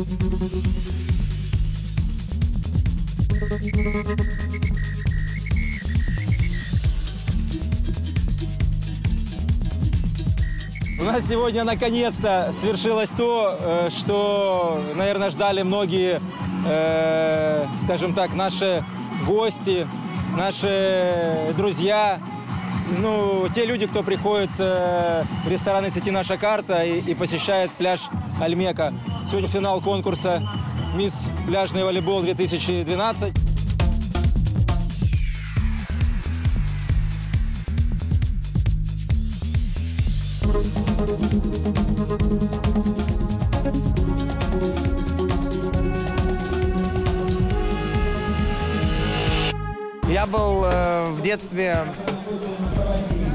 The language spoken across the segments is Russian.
У нас сегодня наконец-то свершилось то, э, что, наверное, ждали многие, э, скажем так, наши гости, наши друзья, ну, те люди, кто приходит э, в рестораны сети «Наша карта» и, и посещает пляж Альмека. Сегодня финал конкурса «Мисс Пляжный волейбол-2012». Я был э, в детстве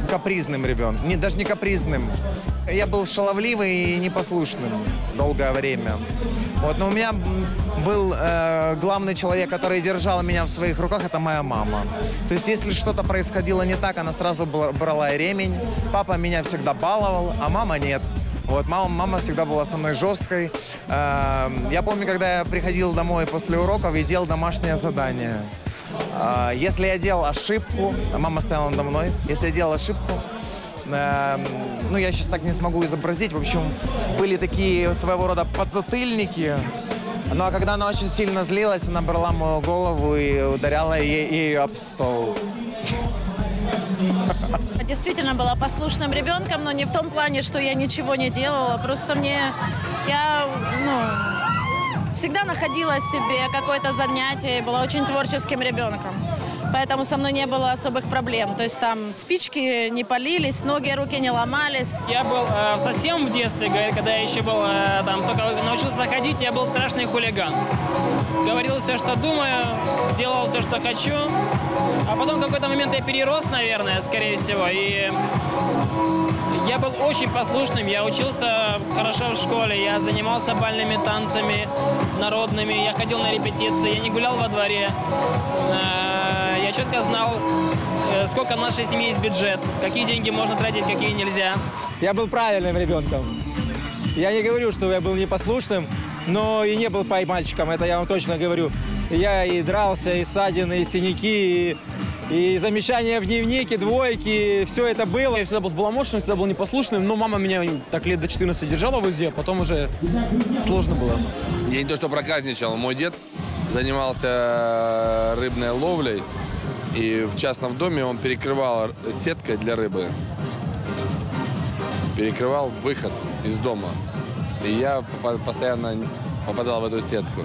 капризным ребенком. Не, даже не капризным. Я был шаловливый и непослушным долгое время. Вот, но у меня был э, главный человек, который держал меня в своих руках, это моя мама. То есть, если что-то происходило не так, она сразу бра- брала ремень. Папа меня всегда баловал, а мама нет. Вот, мама, мама всегда была со мной жесткой. Э, я помню, когда я приходил домой после уроков и делал домашнее задание. А, Если я делал ошибку, мама стояла надо мной, если я делал ошибку, эм, ну, я сейчас так не смогу изобразить. В общем, были такие своего рода подзатыльники. Ну, а когда она очень сильно злилась, она брала мою голову и ударяла е- ею об стол. Действительно была послушным ребенком, но не в том плане, что я ничего не делала. Просто мне, я, ну, всегда находила себе какое-то занятие, была очень творческим ребенком. Поэтому со мной не было особых проблем. То есть там спички не полились, ноги, руки не ломались. Я был э, совсем в детстве, когда я еще был э, там, только научился ходить, я был страшный хулиган. Говорил все, что думаю, делал все, что хочу. А потом в какой-то момент я перерос, наверное, скорее всего. И я был очень послушным, я учился хорошо в школе, я занимался бальными танцами народными, я ходил на репетиции, я не гулял во дворе. Э, Я четко знал, э, сколько в нашей семье есть бюджет, какие деньги можно тратить, какие нельзя. Я был правильным ребенком. Я не говорю, что я был непослушным, но и не был поймальчиком, это я вам точно говорю. Я и дрался, и ссадины, и синяки, и, и замечания в дневнике, двойки, все это было. Я всегда был сбаламошенным, всегда был непослушным, но мама меня так лет до 14 держала в узде, а потом уже сложно было. Я не то что проказничал, мой дед занимался рыбной ловлей, и в частном доме он перекрывал сеткой для рыбы, перекрывал выход из дома. И я постоянно попадал в эту сетку.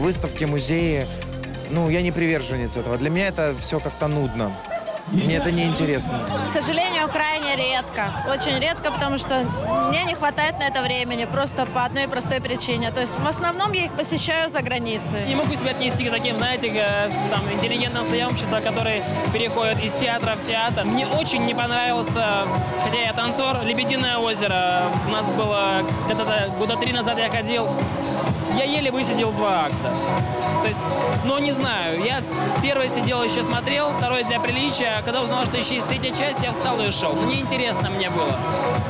Выставки, музеи, ну, я не приверженец этого. Для меня это все как-то нудно. Мне это не интересно. К сожалению, крайне редко. Очень редко, потому что мне не хватает на это времени. Просто по одной простой причине. То есть в основном я их посещаю за границей. Не могу себя отнести к таким, знаете, к, там, интеллигентным слоям общества, которые переходят из театра в театр. Мне очень не понравился, хотя я танцор, «Лебединое озеро». У нас было где-то года три назад я ходил. Я еле высидел два акта. То есть, ну, не знаю. Я первый сидел, еще смотрел, второй для приличия. А когда узнал, что еще есть третья часть, я встал и ушел. Ну, неинтересно мне было.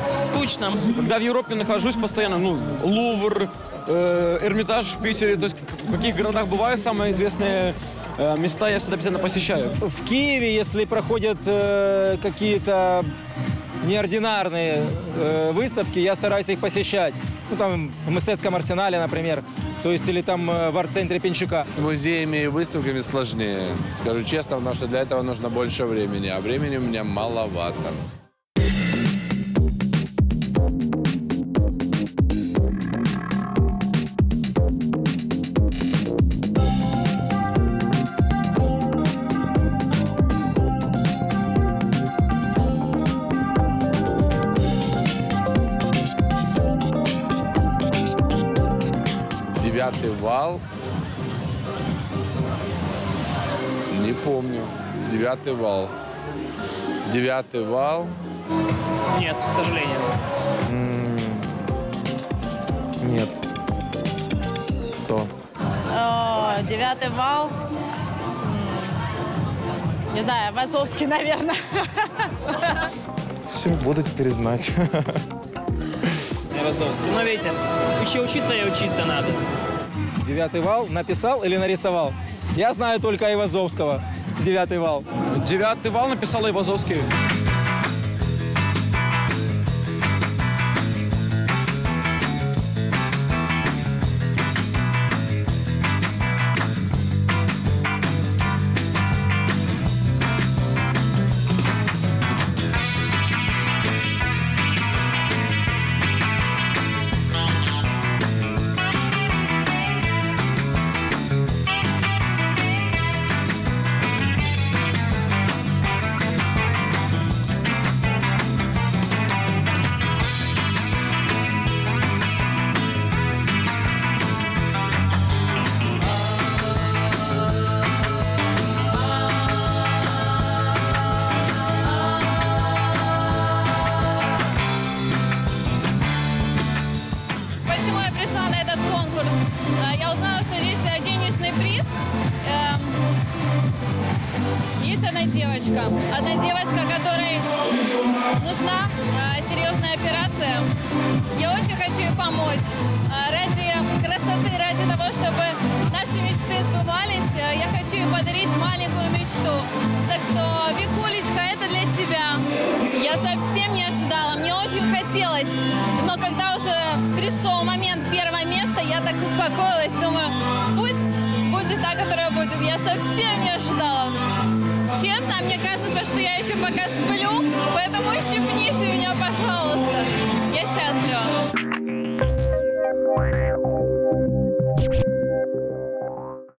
Скучно. Когда в Европе нахожусь постоянно, ну, Лувр, э, Эрмитаж в Питере, то есть в каких городах бываю самые известные э, места, я всегда обязательно посещаю. В Киеве, если проходят э, какие-то неординарные э, выставки, я стараюсь их посещать. Ну, там, в Мистецком арсенале, например. То есть, или там э, в арт-центре Пинчука. С музеями и выставками сложнее. Скажу честно, потому что для этого нужно больше времени, а времени у меня маловато. Вал. Не помню. Девятый вал. Девятый вал. Нет, к сожалению. Нет. Кто? О, девятый вал. М, Не знаю, Вазовский, наверное. Все, буду теперь знать. Айвазовский. Но видите, еще учиться и учиться надо. Девятый вал написал или нарисовал? Я знаю только Айвазовского. Девятый вал. Девятый вал написал Ивазовский. Одна девочка. Одна девочка, которой нужна э, серьезная операция. Я очень хочу ей помочь. А, Ради красоты, ради того, чтобы наши мечты сбывались, э, я хочу ей подарить маленькую мечту. Так что, Викулечка, это для тебя. Я совсем не ожидала, мне очень хотелось. Но когда уже пришел момент первого места, я так успокоилась, думаю, пусть будет та, которая будет. Я совсем не ожидала. Честно, мне кажется, что я еще пока сплю, поэтому ущипните меня, пожалуйста. Я счастлива.